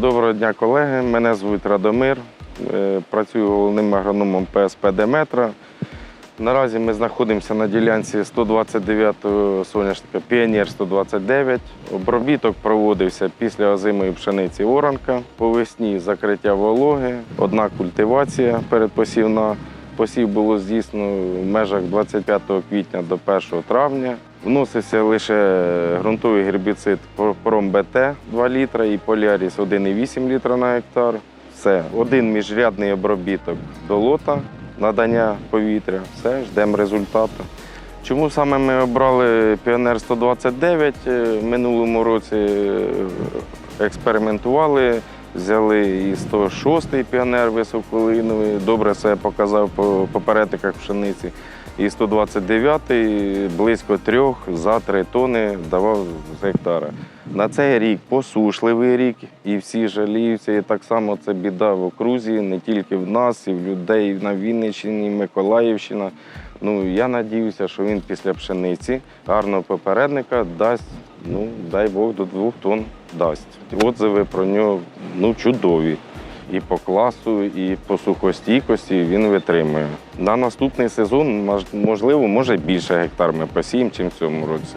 Доброго дня, колеги. Мене звуть Радомир. Е, Працюю головним агрономом ПСП Деметра. Наразі ми знаходимося на ділянці 129-го соняшника Піонер 129. Обробіток проводився після озимої пшениці оранка. По весні закриття вологи, одна культивація передпосівна. Посів було здійснено в межах 25 квітня до 1 травня. Вносився лише ґрунтовий гербіцид Пром-БТ 2 літра і Поляріс 1,8 літра на гектар. Все, один міжрядний обробіток до лота, надання повітря. Все, ждемо результату. Чому саме ми обрали Піонер 129? Е, В минулому році е, експериментували, взяли і 106-й піонер високолиновий, добре себе показав по попередниках пшениці. І 129-й близько трьох за три тони давав з гектара. На цей рік посушливий рік, і всі жаліються. І так само це біда в окрузі, не тільки в нас, і в людей на Вінниччині, Миколаївщина. Ну, я надіюся, що він після пшениці гарного попередника дасть, ну, дай Бог, до двох тонн дасть. Отзиви про нього ну, чудові. І по класу, і по сухостійкості він витримує. На наступний сезон, можливо, може більше гектар ми посіємо, ніж в цьому році.